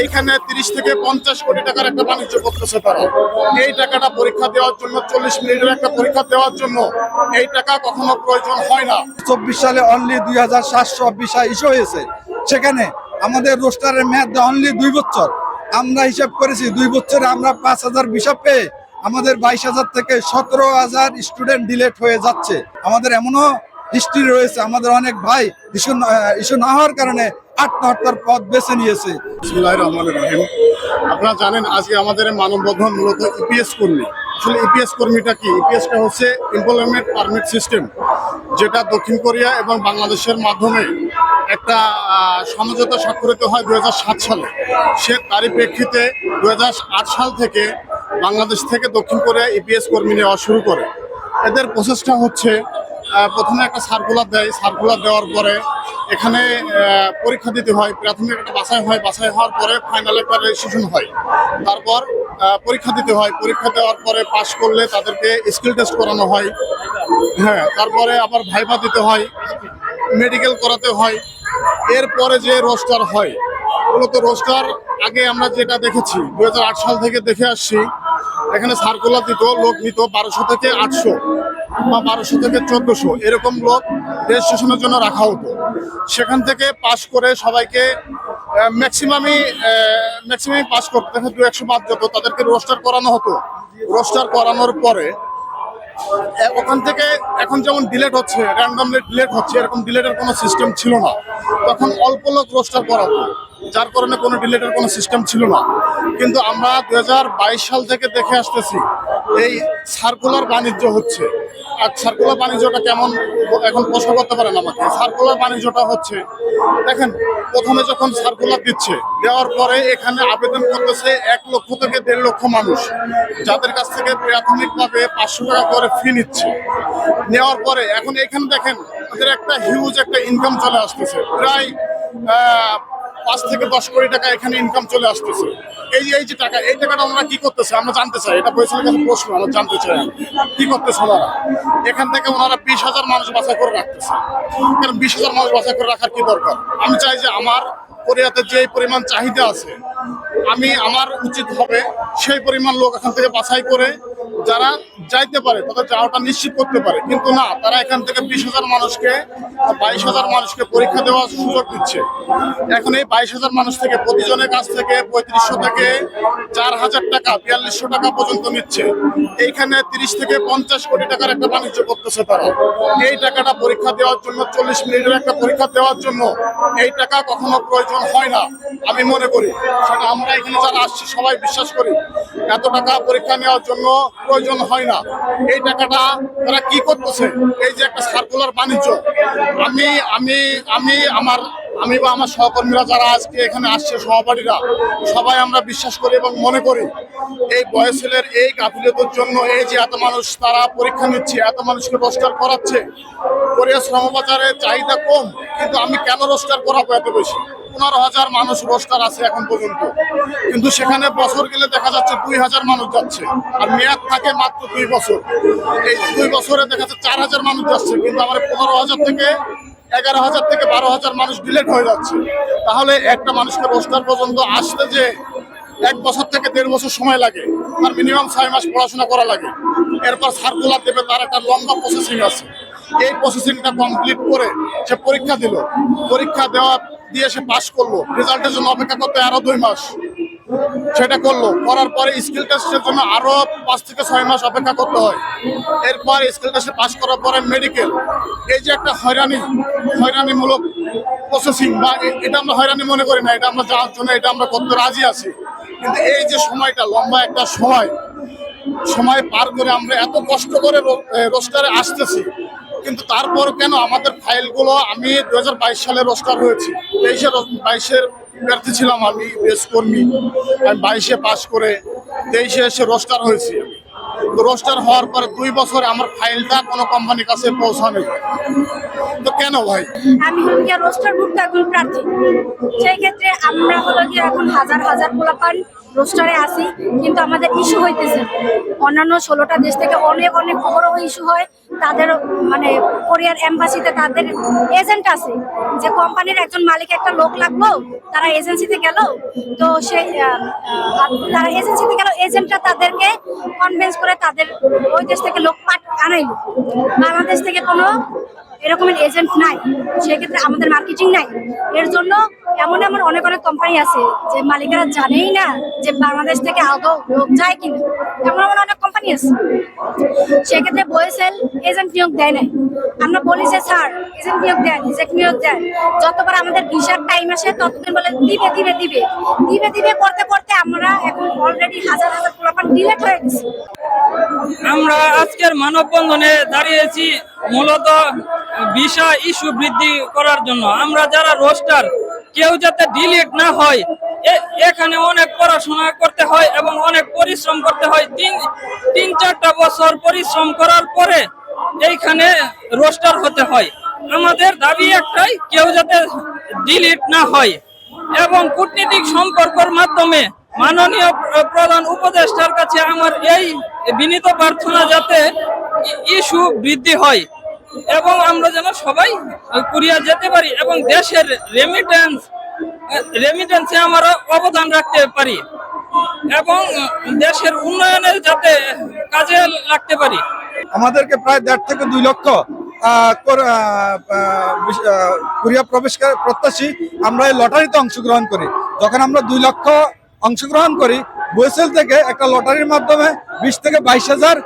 এইখানে তিরিশ থেকে পঞ্চাশ কোটি টাকার একটা বাণিজ্য করতেছে তারা। এই টাকাটা পরীক্ষা দেওয়ার জন্য, চল্লিশ মিনিটের একটা পরীক্ষা দেওয়ার জন্য এই টাকা কখনো প্রয়োজন হয় না। চব্বিশ সালে অনলি দুই হাজার সাতশো ভিসা ইস্যু হয়েছে। সেখানে আমাদের রোস্টারের মেয়াদ অনলি দুই বছর। আমরা হিসাব করেছি, দুই বছরে আমরা পাঁচ হাজার ভিসা পেয়ে আমাদের বাইশ হাজার থেকে সতেরো হাজার স্টুডেন্ট ডিলেট হয়ে যাচ্ছে। আমাদের এমনও হিস্ট্রি রয়েছে, আমাদের অনেক ভাই ইস্যু ইস্যু না হওয়ার কারণে আত্মহত্যার পথ বেছে নিয়েছে। আপনারা জানেন, আজকে আমাদের মানববন্ধন মূলত ইপিএস কর্মী। আসলে ইপিএস কর্মীটা কি? ইপিএসটা হচ্ছে এমপ্লয়মেন্ট পারমিট সিস্টেম যেটা দক্ষিণ কোরিয়া এবং বাংলাদেশের মাধ্যমে একটা সমঝোতা স্বাক্ষরিত হয় দু হাজার সাত সালে। সে তারই প্রেক্ষিতে দু সাল থেকে বাংলাদেশ থেকে দক্ষিণ কোরিয়া ইপিএস কর্মী নেওয়া শুরু করে। এদের প্রসেসটা হচ্ছে প্রথমে একটা সার্কুলার দেয়। সার্কুলার দেওয়ার পরে এখানে পরীক্ষা দিতে হয়, প্রাথমিক একটা বাছাই হয়, বাছাই হওয়ার পরে ফাইনাল একটা হয়। তারপর পরীক্ষা দিতে হয়, পরীক্ষা দেওয়ার পরে পাশ করলে তাদেরকে স্কিল টেস্ট করানো হয়। হ্যাঁ তারপরে আবার ভাইভা দিতে হয় মেডিকেল করাতে হয়। এরপরে যে রোস্টার হয়, মূলত রোস্টার আগে আমরা যেটা দেখেছি দু হাজার আট সাল থেকে দেখে আসছি, এখানে সার্কুলার দিত, লোক নিত বারোশো থেকে আটশো বা বারোশো থেকে চোদ্দশো। এরকম লোক রেজিস্ট্রেশনের জন্য রাখা হতো। সেখান থেকে পাস করে সবাইকে ম্যাক্সিমামই ম্যাক্সিমাম পাস করতে দু একশো বাদ যত, তাদেরকে রোস্টার করানো হতো। রোস্টার করানোর পরে ওখান থেকে এখন যেমন ডিলেট হচ্ছে র্যান্ডামলি ডিলেট হচ্ছে, এরকম ডিলেটের কোনো সিস্টেম ছিল না। তখন অল্প লোক রোস্টার করাতো। যার কারণে কোনো ডিলেটের কোনো সিস্টেম ছিল না। কিন্তু আমরা দু হাজার বাইশ সাল থেকে দেখে আসতেছি, এই সার্কুলার বাণিজ্য হচ্ছে। আর সার্কুলার বাণিজ্যটা কেমন, এখন প্রশ্ন করতে পারেন আমাকে। সার্কুলার বাণিজ্যটা হচ্ছে, দেখেন, প্রথমে যখন সার্কুলার দিচ্ছে, দেওয়ার পরে এখানে আবেদন করতেছে এক লক্ষ থেকে দেড় লক্ষ মানুষ, যাদের কাছ থেকে প্রাথমিকভাবে পাঁচশো টাকা করে ফি নিচ্ছে। নেওয়ার পরে, এখন এখানে দেখেন ওদের একটা হিউজ একটা ইনকাম চলে আসতেছে। প্রায় পাঁচ থেকে দশ কোটি টাকা এখানে ইনকাম চলে আসতেছে। এই এই যে টাকা, এই টাকাটা ওনারা কি করতেছে? আমরা জানতে চাই। এটা পরিচালের কাছে প্রশ্ন, আমরা জানতে চাই। কি করতেছে ওনারা? এখান থেকে ওনারা বিশ হাজার মানুষ বাছাই করে রাখতেছে। কারণ বিশ হাজার মানুষ বাছাই করে রাখার কি দরকার? আমি চাই যে আমার কোরিয়াতে যে পরিমাণ চাহিদা আছে, আমি, আমার উচিত হবে সেই পরিমাণ লোক এখান থেকে বাছাই করে যারা যাইতে পারে, তাদের যাওয়াটা নিশ্চিত করতে পারে। কিন্তু না, তারা এখান থেকে বিশ হাজার মানুষকে বাইশ হাজার মানুষকে পরীক্ষা দেওয়ার সুযোগ দিচ্ছে। এখন এই বাইশ হাজার মানুষ থেকে প্রতিজনের কাছ থেকে পঁয়ত্রিশশো থেকে চার হাজার টাকা, বিয়াল্লিশশো টাকা পর্যন্ত নিচ্ছে। এইখানে তিরিশ থেকে পঞ্চাশ কোটি টাকার একটা বাণিজ্য করতেছে তারা। এই টাকাটা পরীক্ষা দেওয়ার জন্য, চল্লিশ মিনিটের একটা পরীক্ষা দেওয়ার জন্য এই টাকা কখনো প্রয়োজন হয় না, আমি মনে করি। সেটা আমরা এখানে যারা আসছি, সবাই বিশ্বাস করি। এত টাকা পরীক্ষা নেওয়ার জন্য প্রয়োজন হয় না। এই টাকাটা তারা কি করতেছে? এই যে একটা সার্কুলার বাণিজ্য। আমি আমি আমি আমার, আমি বা আমার সহকর্মীরা যারা আজকে এখানে আসছে, সহপাঠীরা, সবাই আমরা বিশ্বাস করি এবং মনে করি, এই বয়সেলের এই গাফিলতির জন্য এই যে এত মানুষ তারা পরীক্ষা নিচ্ছে, এত মানুষকে রোজগার করাচ্ছে কোরিয়া শ্রমবাজারে চাহিদা কম, কিন্তু আমি কেন রোজগার করাবো এত বেশি? পনেরো হাজার মানুষ রোস্টার আছে এখন পর্যন্ত। কিন্তু সেখানে বছর গেলে দেখা যাচ্ছে দুই হাজার মানুষ যাচ্ছে। আর মেয়াদ থাকে মাত্র দুই বছর। এই দুই বছরে দেখা যাচ্ছে চার হাজার মানুষ যাচ্ছে, কিন্তু আমার পনেরো হাজার থেকে এগারো হাজার থেকে বারো হাজার মানুষ ডিলেট হয়ে যাচ্ছে। তাহলে একটা মানুষকে রোস্টার পর্যন্ত আসতে যে এক বছর থেকে দেড় বছর সময় লাগে, তার মিনিমাম ছয় মাস পড়াশোনা করা লাগে। এরপর সার্কুলার দেবে, তার একটা লম্বা প্রসেসিং আছে। এই প্রসেসিংটা কমপ্লিট করে সে পরীক্ষা দিল। পরীক্ষা দেওয়া দিয়ে সে পাশ করল। রেজাল্টের জন্য অপেক্ষা করতে আরও দুই মাস। সেটা করল। করার পরে স্কিল টেস্টের জন্য আরও পাঁচ থেকে ছয় মাস অপেক্ষা করতে হয়। এরপর স্কিল টেস্টে পাস করার পরে মেডিকেল এই যে একটা হয়রানি, হয়রানিমূলক প্রসেসিং বা এটা আমরা হয়রানি মনে করি না, এটা আমরা যাওয়ার জন্য এটা আমরা করতে রাজি আছি। কিন্তু এই যে সময়টা, লম্বা একটা সময় সময় পার করে আমরা এত কষ্ট করে রোস্টারে আসতেছি কিন্তু তারপর কেন আমাদের ফাইলগুলো, আমি দু হাজার বাইশ সালে রোস্টার হয়েছি। তেইশে বাইশের প্রার্থী ছিলাম আমি, বেশ কর্মী। আমি বাইশে পাস করে তেইশে এসে রোস্টার হয়েছি তো রোস্টার হওয়ার পরে দুই বছরে আমার ফাইলটা কোনো কোম্পানির কাছে পৌঁছানো তো কেন ভাই? আমি হলো গিয়ে রোস্টার ভুক্ত একজন প্রার্থী। সেই ক্ষেত্রে আমরা হলো গিয়ে এখন হাজার হাজার পোলাপান রোস্টারে আসি কিন্তু আমাদের ইস্যু হইতেছে। অন্যান্য ষোলোটা দেশ থেকে অনেক অনেক বড় ইস্যু হয়। তাদের মানে কোরিয়ার এম্বাসিতে তাদের এজেন্ট আছে যে কোম্পানির একজন মালিক একটা লোক লাগল তারা এজেন্সিতে গেল। তো সে আহ, আহ, তারা এজেন্সিতে গেল এজেন্টটা তাদেরকে কনভিন্স করে তাদের ওই দেশ থেকে লোক পাঠ আনাইল বাংলাদেশ থেকে কোনো এরকমের এজেন্ট নাই। সেক্ষেত্রে আমাদের মার্কেটিং নাই। এর জন্য এমন এমন অনেক অনেক কোম্পানি আছে যে মালিকেরা জানেই না যে বাংলাদেশ থেকে আদৌ লোক যায় কিনা। এমন এমন অনেক কোম্পানি আছে। সেক্ষেত্রে বয়েসেল এজেন্ট নিয়োগ দেয় নাই। আমরা বলি যে, স্যার এজেন্ট নিয়োগ দেন এজেন্ট নিয়োগ দেন। যতবার আমাদের ভিসার টাইম আসে, ততদিন বলে, দিবে দিবে দিবে। দিবে দিবে করতে করতে আমরা এখন অলরেডি হাজার হাজার পোলাপান ডিলেট হয়ে গেছে। আমরা আজকের মানববন্ধনে দাঁড়িয়েছি মূলত ভিসা ইস্যু বৃদ্ধি করার জন্য। আমরা যারা রোস্টার, কেউ যাতে ডিলিট না হয় এখানে অনেক পড়াশোনা করতে হয় এবং অনেক পরিশ্রম করতে হয়। তিন তিন, চারটা বছর পরিশ্রম করার পরে এইখানে রোস্টার হতে হয়। আমাদের দাবি একটাই, কেউ যাতে ডিলিট না হয়। এবং কূটনীতিক সম্পর্কের মাধ্যমে মাননীয় প্রধান উপদেষ্টার কাছে আমার এই বিনীত প্রার্থনা যাতে ইস্যু বৃদ্ধি হয়। এবং আমরা যেন সবাই কুরিয়া যেতে পারি এবং দেশের রেমিটেন্স রেমিটেন্সে আমরা অবদান রাখতে পারি এবং দেশের উন্নয়নে যাতে কাজে লাগতে পারি। আমাদেরকে প্রায় দেড় থেকে দুই লক্ষ কোরিয়া প্রবেশ প্রত্যাশী আমরা এই লটারিতে অংশগ্রহণ করি। যখন আমরা দুই লক্ষ অংশগ্রহণ করি বুয়েসেল থেকে একটা লটারির মাধ্যমে বিশ থেকে বাইশ হাজার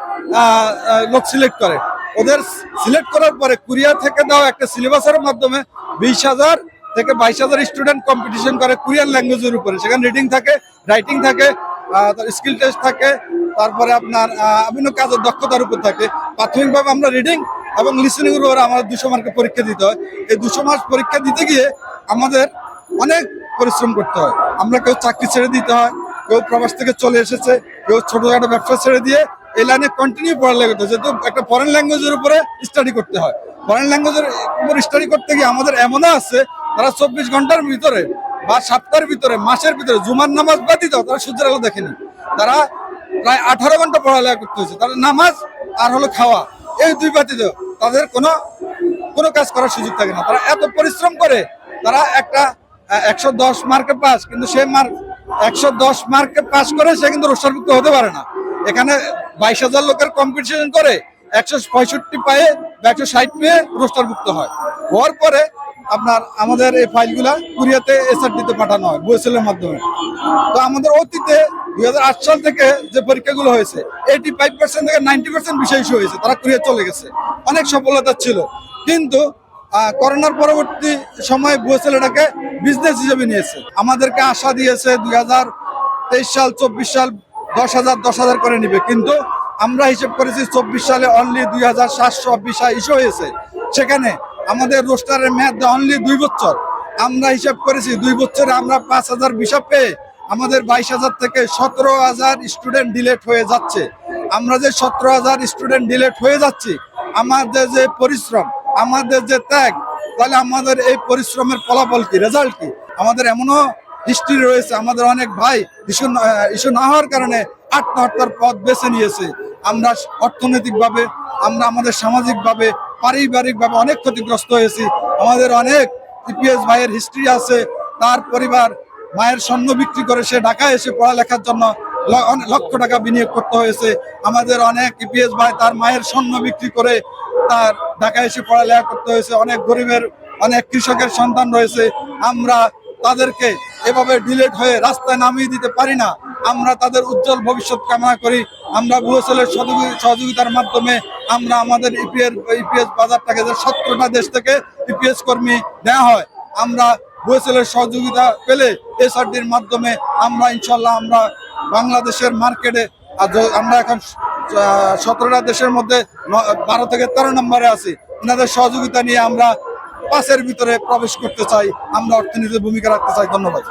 লোক সিলেক্ট করে। ওদের সিলেক্ট করার পরে কোরিয়া থেকে দেওয়া একটা সিলেবাসের মাধ্যমে বিশ হাজার থেকে বাইশ হাজার স্টুডেন্ট কম্পিটিশন করে কোরিয়ান ল্যাঙ্গুয়েজের উপরে। সেখানে রিডিং থাকে রাইটিং থাকে স্কিল টেস্ট থাকে তারপরে আপনার বিভিন্ন কাজের দক্ষতার উপর থাকে। প্রাথমিকভাবে আমরা রিডিং এবং লিসেনিং এর উপর আমাদের দুশো মার্কের পরীক্ষা দিতে হয়। এই দুশো মাস পরীক্ষা দিতে গিয়ে আমাদের অনেক পরিশ্রম করতে হয়। আমরা কেউ চাকরি ছেড়ে দিতে হয়, কেউ প্রবাস থেকে চলে এসেছে, কেউ ছোটখাটো ব্যবসা ছেড়ে দিয়ে এই লাইনে কন্টিনিউ পড়ালেখা করতে হয় যেহেতু একটা ফরেন ল্যাঙ্গুয়েজের উপরে স্টাডি করতে হয়। ফরেন ল্যাঙ্গুয়েজের উপর স্টাডি করতে গিয়ে আমাদের এমনও আছে, তারা চব্বিশ ঘণ্টার ভিতরে বা সপ্তাহের ভিতরে, মাসের ভিতরে, জুমার নামাজ বাদিত তারা সূর্যের আলো দেখেনি তারা প্রায় আঠারো ঘণ্টা পড়ালেখা করতে হয়েছে। তাদের নামাজ আর হলো খাওয়া, এই দুই বাতিতে তাদের কোনো কোনো কাজ করার সুযোগ থাকে না। তারা এত পরিশ্রম করে, তারা একটা একশো দশ মার্কে পাস, কিন্তু সে মার্ক একশো দশ মার্কে পাস করে সে কিন্তু রোস্টারভুক্ত হতে পারে না। এখানে বাইশ হাজার লোকের কম্পিটিশন করে একশো পঁয়ষট্টি পায়ে বা একশো ষাট পেয়ে রোস্টারভুক্ত হয়। হওয়ার পরে আপনার আমাদের এই ফাইলগুলা কুরিয়াতে এসআরটিতে পাঠানো হয় বুয়েসেলের মাধ্যমে। তো আমাদের অতীতে দুই হাজার আট সাল থেকে যে পরীক্ষাগুলো হয়েছে এইটি ফাইভ পার্সেন্ট থেকে নাইনটি পার্সেন্ট বিষয় ইস্যু হয়েছে, তারা কুরিয়া চলে গেছে। অনেক সফলতা ছিল। কিন্তু করোনার পরবর্তী সময়ে বুয়েসেল এটাকে বিজনেস হিসেবে নিয়েছে। আমাদেরকে আশা দিয়েছে দুই হাজার তেইশ সাল, চব্বিশ সাল দশ হাজার দশ হাজার করে নিবে। কিন্তু আমরা হিসেব করেছি চব্বিশ সালে অনলি দুই হাজার সাতশো ভিসা ইস্যু হয়েছে। সেখানে আমাদের রোস্টারের মেয়াদ অনলি দুই বছর। আমরা হিসাব করেছি দুই বছরে আমরা পাঁচ হাজার ভিসা পেয়ে আমাদের বাইশ হাজার থেকে সতেরো হাজার স্টুডেন্ট ডিলেট হয়ে যাচ্ছে। আমরা যে সতেরো হাজার স্টুডেন্ট ডিলেট হয়ে যাচ্ছি, আমাদের যে পরিশ্রম, আমাদের যে ত্যাগ, তাহলে আমাদের এই পরিশ্রমের ফলাফল কি রেজাল্ট কি? আমাদের এমনও হিস্ট্রি রয়েছে, আমাদের অনেক ভাই ইস্যু ইস্যু না হওয়ার কারণে আত্মহত্যার পথ বেছে নিয়েছে। আমরা অর্থনৈতিকভাবে, আমরা আমাদের সামাজিকভাবে, পারিবারিকভাবে অনেক ক্ষতিগ্রস্ত হয়েছি। আমাদের অনেক ইপিএস ভাইয়ের হিস্ট্রি আছে, তার পরিবার মায়ের স্বর্ণ বিক্রি করে সে ঢাকায় এসে পড়ালেখার জন্য লক্ষ টাকা বিনিয়োগ করতে হয়েছে। আমাদের অনেক ইপিএস ভাই তার মায়ের স্বর্ণ বিক্রি করে তার ঢাকায় এসে পড়ালেখা করতে হয়েছে। অনেক গরিবের, অনেক কৃষকের সন্তান রয়েছে। আমরা তাদেরকে এভাবে ডিলেট হয়ে রাস্তায় নামিয়ে দিতে পারি না। আমরা তাদের উজ্জ্বল ভবিষ্যৎ কামনা করি। আমরা ভুয়েসেলের সহযোগিতার মাধ্যমে আমরা আমাদের ইপিএস ইপিএস বাজারটাকে যে সতেরোটা দেশ থেকে ইপিএস কর্মী নেওয়া হয়, আমরা ভুয়েসেলের সহযোগিতা পেলে এসআরডির মাধ্যমে আমরা ইনশাল্লাহ আমরা বাংলাদেশের মার্কেটে আমরা এখন সতেরোটা দেশের মধ্যে বারো থেকে তেরো নম্বরে আছি। ওনাদের সহযোগিতা নিয়ে আমরা পাশের ভিতরে প্রবেশ করতে চাই। আমরা অর্থনীতির ভূমিকা রাখতে চাই। ধন্যবাদ।